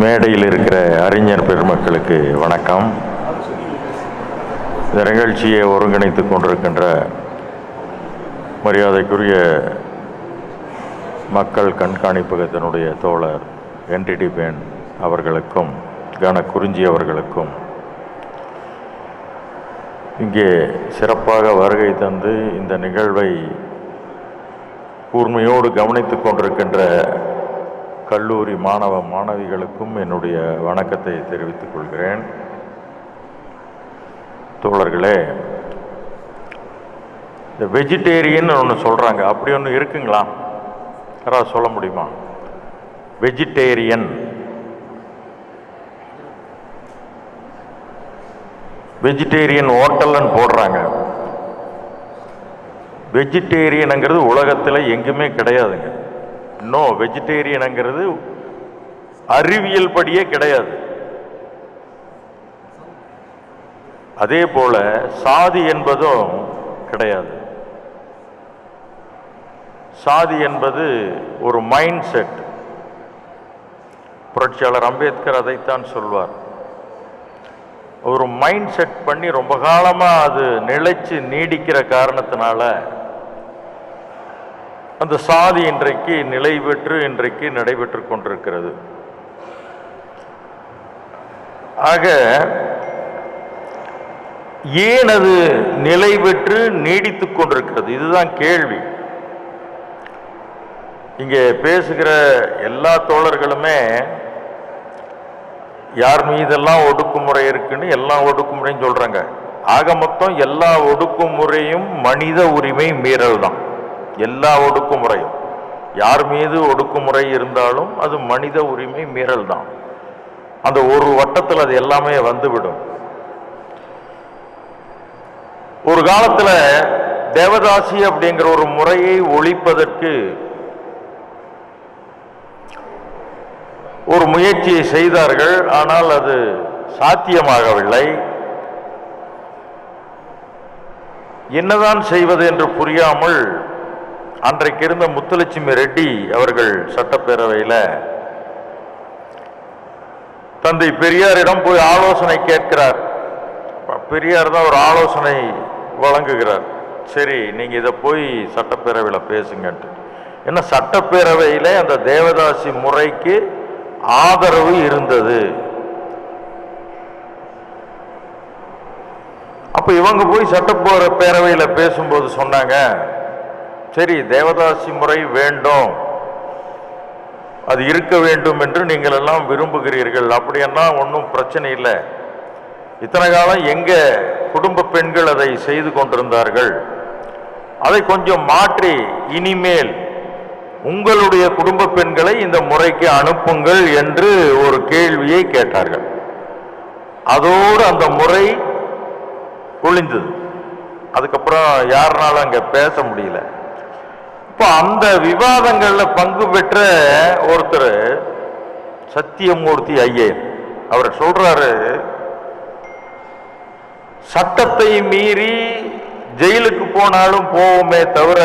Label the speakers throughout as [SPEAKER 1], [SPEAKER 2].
[SPEAKER 1] மேடையில் இருக்கிற அறிஞர் பெருமக்களுக்கு வணக்கம். இந்த நிகழ்ச்சியை ஒருங்கிணைத்து கொண்டிருக்கின்ற மரியாதைக்குரிய மக்கள் கண்காணிப்பகத்தினுடைய தோழர் என்டிடி பேன் அவர்களுக்கும் கன குறிஞ்சி அவர்களுக்கும் இங்கே சிறப்பாக வருகை தந்து இந்த நிகழ்வை கூர்மையோடு கவனித்து கொண்டிருக்கின்ற கல்லூரி மாணவ மாணவிகளுக்கும் என்னுடைய வணக்கத்தை தெரிவித்துக் கொள்கிறேன். தோழர்களே இந்த வெஜிடேரியன் ஒன்று சொல்கிறாங்க அப்படி ஒன்று இருக்குங்களா? யாராவது சொல்ல முடியுமா? வெஜிடேரியன் வெஜிடேரியன் ஹோட்டல்னு போடுறாங்க. வெஜிடேரியனுங்கிறது உலகத்தில் எங்குமே கிடையாதுங்க. நோ வெஜிடேரியனுங்கிறது அறிவியல் படியே கிடையாது. அதே போல சாதி என்பதும் கிடையாது. சாதி என்பது ஒரு மைண்ட் செட் புரட்சியாளர் அம்பேத்கர் அதைத்தான் சொல்வார். ஒரு மைண்ட் செட் பண்ணி ரொம்ப காலமாக அது நிலைச்சு நீடிக்கிற காரணத்தினால அந்த சாதி இன்றைக்கு நிலை பெற்று இன்றைக்கு நடைபெற்று கொண்டிருக்கிறது. ஆக ஏன் அது நிலை பெற்று நீடித்துக் கொண்டிருக்கிறது? இதுதான் கேள்வி. இங்கே பேசுகிற எல்லா தோழர்களுமே யார் மீதெல்லாம் ஒடுக்குமுறை இருக்குன்னு எல்லா ஒடுக்குமுறையும் சொல்றாங்க. ஆக மொத்தம் எல்லா ஒடுக்குமுறையும் மனித உரிமை மீறல் தான் எல்லா ஒடுக்குமுறையும். யார் மீது ஒடுக்குமுறை இருந்தாலும் அது மனித உரிமை மீறல் தான் அந்த ஒரு வட்டத்தில் அது எல்லாமே வந்துவிடும். ஒரு காலத்தில் தேவதாசி அப்படிங்கிற ஒரு முறையை ஒழிப்பதற்கு ஒரு முயற்சியை செய்தார்கள். ஆனால் அது சாத்தியமாகவில்லை. என்னதான் செய்வது என்று புரியாமல் அன்றைக்கு இருந்த முத்துலட்சுமி ரெட்டி அவர்கள் சட்டப்பேரவையில் தந்தை பெரியாரிடம் போய் ஆலோசனை கேட்கிறார். பெரியார் தான் ஒரு ஆலோசனை வழங்குகிறார். சரி நீங்கள் இதை போய் சட்டப்பேரவையில் பேசுங்கன்ட்டு. ஏன்னா சட்டப்பேரவையில் அந்த தேவதாசி முறைக்கு ஆதரவு இருந்தது. அப்போ இவங்க போய் சட்டப்பேர பேரவையில் பேசும்போது சொன்னாங்க சரி தேவதாசி முறை வேண்டும். அது இருக்க வேண்டும் என்று நீங்கள் எல்லாம் விரும்புகிறீர்கள். அப்படின்னா ஒன்றும் பிரச்சனை இல்லை. இத்தனை காலம் எங்கே குடும்ப பெண்கள் அதை செய்து கொண்டிருந்தார்கள்? அதை கொஞ்சம் மாற்றி இனிமேல் உங்களுடைய குடும்ப பெண்களை இந்த முறைக்கு அனுப்புங்கள் என்று ஒரு கேள்வியை கேட்டார்கள். அதோடு அந்த முறை ஒளிந்தது அதுக்கப்புறம் யாருனாலும் அங்கே பேச முடியல. இப்போ அந்த விவாதங்கள்ல பங்கு பெற்ற ஒருத்தர் சத்தியமூர்த்தி ஐயர் அவர் சொல்றாரு சட்டத்தை மீறி ஜெயிலுக்கு போனாலும் போவோமே தவிர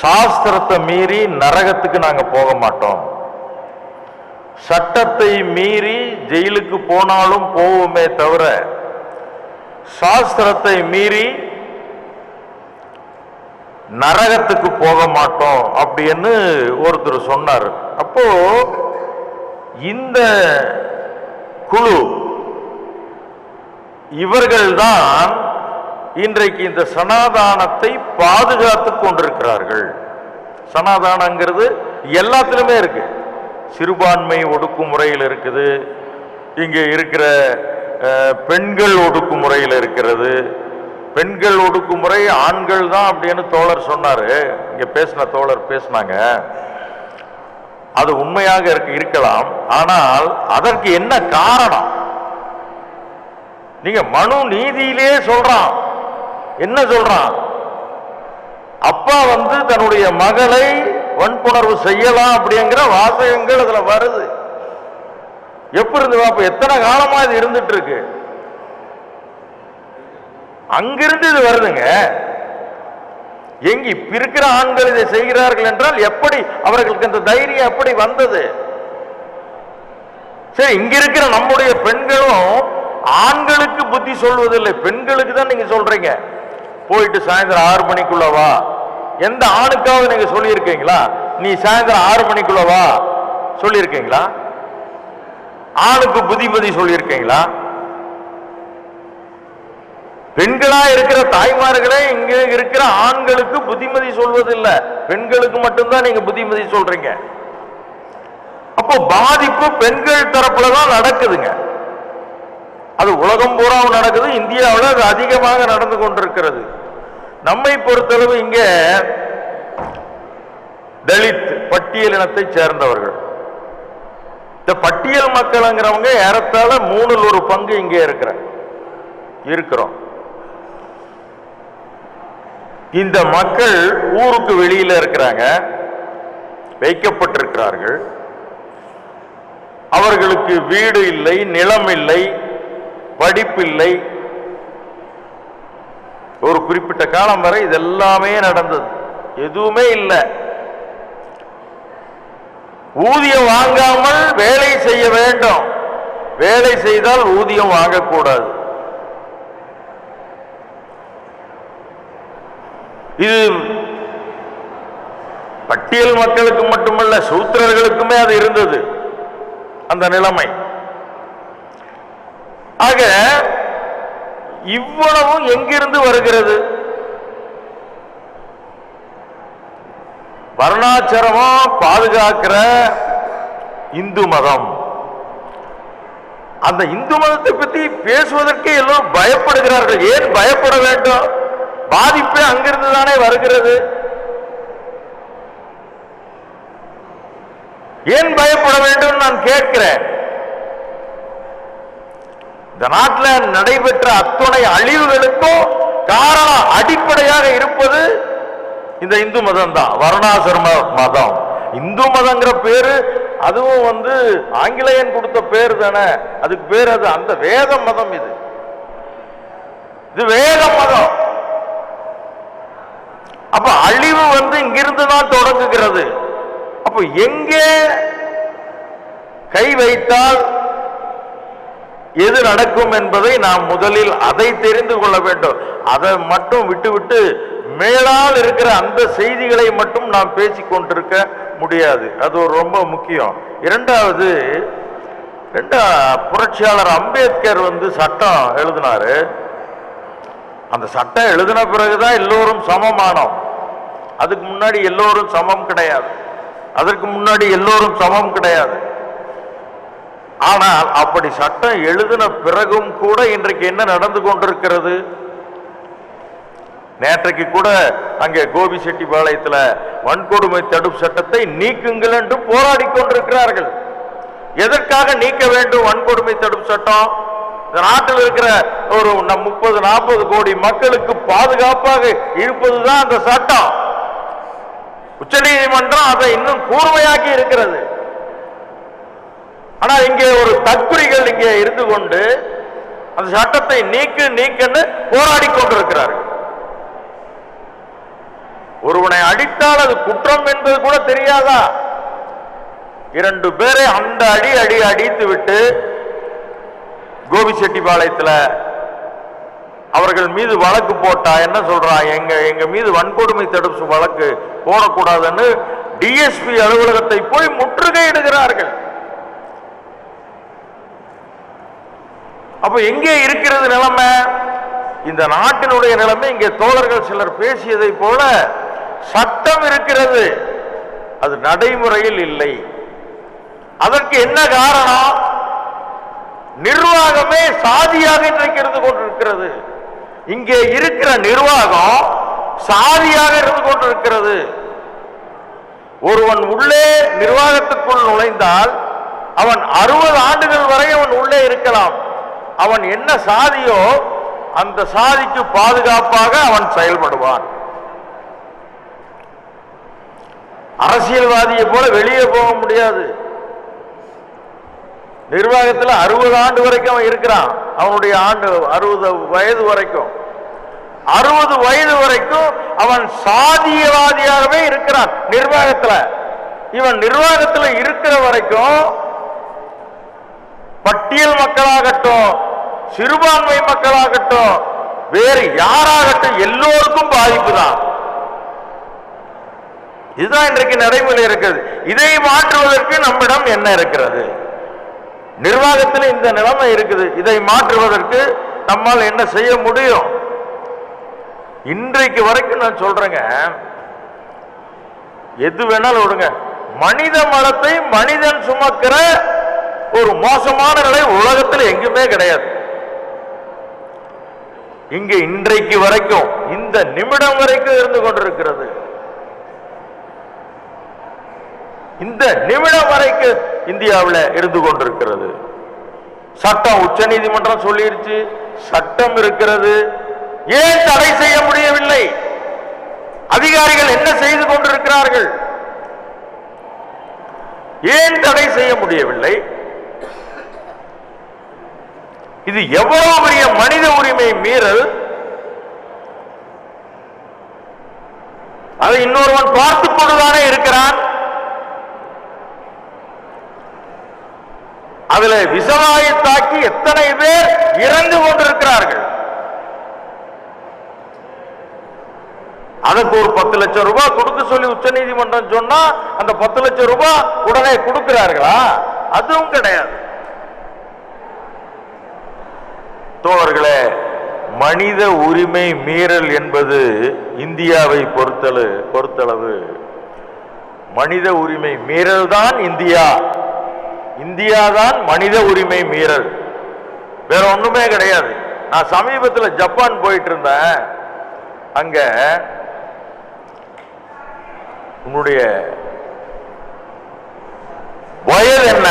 [SPEAKER 1] சாஸ்திரத்தை மீறி நரகத்துக்கு நாங்க போக மாட்டோம். சட்டத்தை மீறி ஜெயிலுக்கு போனாலும் போவோமே தவிர சாஸ்திரத்தை மீறி நரகத்துக்கு போக மாட்டோம் அப்படின்னு ஒருத்தர் சொன்னார். அப்போ இந்த குழு இவர்கள்தான் இன்றைக்கு இந்த சனாதானத்தை பாதுகாத்து கொண்டிருக்கிறார்கள். சனாதானங்கிறது எல்லாத்திலுமே இருக்கு. சிறுபான்மை ஒடுக்குமுறையில் இருக்குது. இங்கே இருக்கிற பெண்கள் ஒடுக்குமுறையில் இருக்கிறது. பெண்கள் ஒடுக்குமுறை ஆண்கள் தான் அப்படின்னு தோழர் சொன்னாரு. இங்க பேசின தோழர் பேசினாங்க. அது உண்மையாக இருக்கு இருக்கலாம். ஆனால் அதற்கு என்ன காரணம்? நீங்க மனு நீதியிலே சொல்றான். என்ன சொல்றான்? அப்பா வந்து தன்னுடைய மகளை வன்புணர்வு செய்யலாம் அப்படிங்கிற வாசகங்கள் அதுல வருது. எப்படி இருந்து அப்ப எத்தனை காலமா இது இருந்துட்டு இருக்கு? அங்கிருந்து இது வருதுங்க. எங்க இப்ப இருக்கிற ஆண்கள் இதை செய்கிறார்கள் என்றால் எப்படி அவர்களுக்கு இந்த தைரியம் எப்படி வந்தது? சரி இங்க இருக்கிற நம்முடைய பெண்களும் ஆண்களுக்கு புத்தி சொல்வதில்லை. பெண்களுக்கு தான் நீங்க சொல்றீங்க. போயிட்டு சாயந்தரம் ஆறு மணிக்குள்ள வா. எந்த ஆணுக்காவது நீங்க சொல்லியிருக்கீங்களா? நீ சாயந்தரம் ஆறு மணிக்குள்ள வா. சொல்லியிருக்கீங்களா? ஆணுக்கு புத்திமதி சொல்லியிருக்கீங்களா? பெண்களா இருக்கிற தாய்மார்களே இங்க இருக்கிற ஆண்களுக்கு புத்திமதி சொல்வதில்லை. பெண்களுக்கு மட்டும்தான் நீங்க புத்திமதி சொல்றீங்க. அப்போ பாதிப்பு பெண்கள் தரப்புல தான் நடக்குதுங்க. அது உலகம் பூரா நடக்குது இந்தியாவில் அது அதிகமாக நடந்து கொண்டிருக்கிறது. நம்மை பொறுத்தளவு இங்க தலித் பட்டியல் இனத்தை சேர்ந்தவர்கள். இந்த பட்டியல் மக்கள்ங்கிறவங்க ஏறத்தாழ மூணில் ஒரு பங்கு இங்கே இருக்கிற இருக்கிறோம். இந்த மக்கள் ஊருக்கு வெளியில இருக்கிறாங்க. வைக்கப்பட்டிருக்கிறார்கள். அவர்களுக்கு வீடு இல்லை நிலம் இல்லை படிப்பில்லை ஒரு குறிப்பிட்ட காலம் வரை இதெல்லாமே நடந்தது. எதுவுமே இல்லை. ஊதியம் வாங்காமல் வேலை செய்ய வேண்டும். வேலை செய்தால் ஊதியம் வாங்கக்கூடாது. இது பட்டியல் மக்களுக்கு மட்டுமல்ல சூத்திரர்களுக்குமே அது இருந்தது அந்த நிலைமை. ஆக இவ்வளவும் எங்கிருந்து வருகிறது? வர்ணாச்சிரமா பாதுகாக்கிற இந்து மதம். அந்த இந்து மதத்தை பத்தி பேசுவதற்கே எல்லோரும் பயப்படுகிறார்கள். ஏன் பயப்பட வேண்டும்? பாதிப்பே அங்கிருந்து தானே வருகிறது. ஏன் பயப்பட வேண்டும் நான் கேட்கிறேன். இந்த நாட்டில் நடைபெற்ற அத்துணை அழிவுகளுக்கும் காரணம் அடிப்படையாக இருப்பது இந்த இந்து மதம் தான் வருணாசிரம மதம். இந்து மதங்கிற பேரு அதுவும் வந்து ஆங்கிலேயன் கொடுத்த பேர் தானே. அதுக்கு பேர் அது அந்த வேத மதம் இது. இது வேத மதம். அப்ப அழிவு வந்து இங்கிருந்து தான் தொடங்குகிறது. அப்ப எங்கே கை வைத்தால் எது நடக்கும் என்பதை நாம் முதலில் அதை தெரிந்து கொள்ள வேண்டும். அதை மட்டும் விட்டுவிட்டு மேலால் இருக்கிற அந்த செய்திகளை மட்டும் நாம் பேசி கொண்டிருக்க முடியாது. அது ரொம்ப முக்கியம். இரண்டாவது ரெண்டா புரட்சியாளர் அம்பேத்கர் வந்து சட்டம் எழுதினாரு. அந்த சட்டம் எழுதின பிறகுதான் எல்லோரும் சமமானோம். அதுக்கு முன்னாடி எல்லோரும் சமம் கிடையாது. அதற்கு முன்னாடி எல்லோரும் சமம் கிடையாது. ஆனால் அப்படி சட்டம் எழுதின பிறகும் கூட இன்றைக்கு என்ன நடந்து கொண்டிருக்கிறது? நேற்றைக்கு கூட அங்கே கோபி செட்டிப்பாளையத்தில் வன்கொடுமை தடுப்பு சட்டத்தை நீக்குங்கள் என்று போராடி கொண்டிருக்கிறார்கள். எதற்காக நீக்க வேண்டும் வன்கொடுமை தடுப்பு சட்டம்? இந்த நாட்டில் இருக்கிற ஒரு முப்பது நாற்பது கோடி மக்களுக்கு பாதுகாப்பாக இருப்பதுதான் அந்த சட்டம். உச்ச நீதிமன்றம் அதை இன்னும் கூர்மையாக்கி இருக்கிறது. ஆனால் இங்கே ஒரு தற்குறிகள் இங்கே இருந்து கொண்டு அந்த சட்டத்தை நீக்கு நீக்குன்னு போராடி கொண்டிருக்கிறார்கள். ஒருவனை அடித்தால் அது குற்றம் என்பது கூட தெரியாதா? இரண்டு பேரை அந்த அடி அடி அடித்து விட்டு கோபிச்செட்டிப்பாளையத்தில் அவர்கள் மீது வழக்கு போட்டா என்ன சொல்றான் எங்க எங்க மீது வன்கொடுமை தடுப்பு வழக்கு போடக்கூடாதுன்னு டிஎஸ்பி அலுவலகத்தை போய் முற்றுகையிடுகிறார்கள். அப்ப எங்கே இருக்கிறது நிலைமை? இந்த நாட்டினுடைய நிலைமை இங்கே தோழர்கள் சிலர் பேசியதை போல சட்டம் இருக்கிறது. அது நடைமுறையில் இல்லை. அதற்கு என்ன காரணம்? நிர்வாகமே சாதியாக இன்றைக்கு இருந்து கொண்டிருக்கிறது இங்கே இருக்கிற நிர்வாகம் சாதியாக இருந்து கொண்டிருக்கிறது ஒருவன் உள்ளே நிர்வாகத்துக்குள் நுழைந்தால் அவன் அறுபது ஆண்டுகள் வரை அவன் உள்ளே இருக்கலாம். அவன் என்ன சாதியோ அந்த சாதிக்கு பாதுகாப்பாக அவன் செயல்படுவான். அரசியல்வாதியை போல வெளியே போக முடியாது. நிர்வாகத்தில் அறுபது ஆண்டு வரைக்கும் அவன் இருக்கிறான். அவனுடைய ஆண்டு அறுபது வயது வரைக்கும். அறுபது வயது வரைக்கும் அவன் சாதியவாதியாகவே இருக்கிறான் நிர்வாகத்தில். இவன் நிர்வாகத்தில் இருக்கிற வரைக்கும் பட்டியல் மக்களாகட்டும் சிறுபான்மை மக்களாகட்டும் வேறு யாராகட்டும் எல்லோருக்கும் பாதிப்பு தான். இதுதான் இன்றைக்கு நடைமுறை இருக்கிறது. இதை மாற்றுவதற்கு நம்மிடம் என்ன இருக்கிறது? நிர்வாகத்தில் இந்த நிலைமை இருக்குது. இதை மாற்றுவதற்கு நம்மால் என்ன செய்ய முடியும்? இன்றைக்கு வரைக்கும் நான் சொல்றேங்க எது வேணாலும் விடுங்க. மனித மலத்தை மனிதன் சுமக்கிற ஒரு மோசமான நிலை உலகத்தில் எங்குமே கிடையாது. இங்க இன்றைக்கு வரைக்கும் இந்த நிமிடம் வரைக்கும் இருந்து கொண்டிருக்கிறது. இந்த நிமிடம் வரைக்கும் இந்தியாவில் இருந்து கொண்டிருக்கிறது. சட்டம் உச்ச நீதிமன்றம் சொல்லிருச்சு சட்டம் இருக்கிறது. ஏன் தடை செய்ய முடியவில்லை? அதிகாரிகள் என்ன செய்து கொண்டிருக்கிறார்கள்? ஏன் தடை செய்ய முடியவில்லை? இது எவ்வளவு பெரிய மனித உரிமை மீறல்? அதை இன்னொருவன் பார்த்துக் கொண்டுதானே இருக்கிறான்? அதுல விஷவாயு தாக்கி எத்தனை பேர் இறந்து கொண்டிருக்கிறார்கள்? அதுக்கு ஒரு பத்து லட்சம் ரூபாய் கொடுக்க சொல்லி உச்ச நீதிமன்றம் சொன்னா அந்த பத்து லட்சம் ரூபாய் உடனே கொடுக்கிறார்களா? அதுவும் கிடையாது. தோழர்களே மனித உரிமை மீறல் என்பது இந்தியாவை பொறுத்தளவு பொறுத்தளவு. மனித உரிமை மீறல் தான் இந்தியா. இந்தியா தான் மனித உரிமை மீறல். வேற ஒண்ணுமே கிடையாது. நான் சமீபத்தில் ஜப்பான் போயிட்டு இருந்தேன் அங்க உன்னுடைய வயல் என்ன?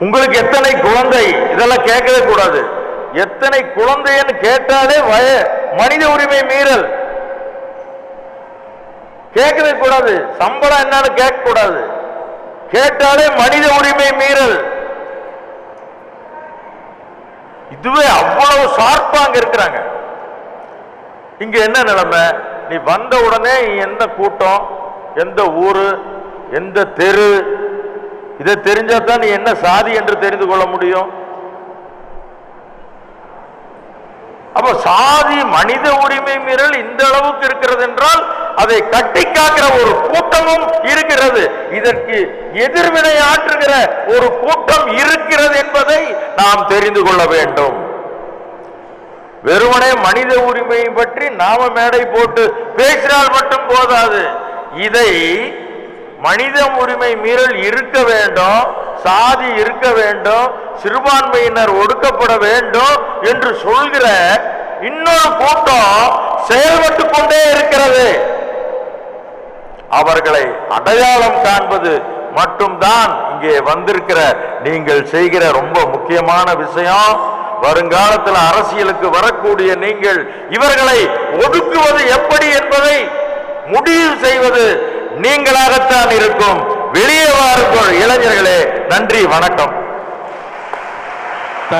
[SPEAKER 1] உங்களுக்கு எத்தனை குழந்தை? இதெல்லாம் கேட்கவே கூடாது. எத்தனை குழந்தைன்னு கேட்டாலே வய மனித உரிமை மீறல். கேட்கவே கூடாது. சம்பளம் என்னன்னு கேட்க கூடாது. கேட்டாலே மனித உரிமை மீறல். இதுவே அவ்வளவு ஷார்ப்பா அங்க இருக்கிறாங்க. இங்க என்ன நிலைமை? நீ வந்த உடனே எந்த கூட்டம் எந்த ஊரு எந்த தெரு? இதை தெரிஞ்சா தான் நீ என்ன சாதி என்று தெரிந்து கொள்ள முடியும்? அப்ப சாதி மனித உரிமை மீறல் இந்த அளவுக்கு இருக்கிறது என்றால் அதை கட்டி காக்கிற ஒரு கூட்டமும் இருக்கிறது. இதற்கு எதிர்வினை ஆற்றுகிற ஒரு கூட்டம் இருக்கிறது என்பதை நாம் தெரிந்து கொள்ள வேண்டும். வெறுமனே மனித உரிமையை பற்றி நாம மேடை போட்டு பேசினால் மட்டும் போதாது. இதை மனித உரிமை மீறல் இருக்க வேண்டும் சாதி இருக்க வேண்டும் சிறுபான்மையினர் ஒடுக்கப்பட வேண்டும் என்று சொல்கிற இன்னொரு கூட்டம் செயல்பட்டு கொண்டே இருக்கிறது. அவர்களை அடையாளம் காண்பது மட்டும்தான் இங்கே வந்திருக்கிற நீங்கள் செய்கிற ரொம்ப முக்கியமான விஷயம். வருங்காலத்தில் அரசியலுக்கு வரக்கூடிய நீங்கள் இவர்களை ஒடுக்குவது எப்படி என்பதை முடிவு செய்வது நீங்களாகத்தான் இருக்கும். வெளியே வாருங்கள் இளைஞர்களே. நன்றி வணக்கம்.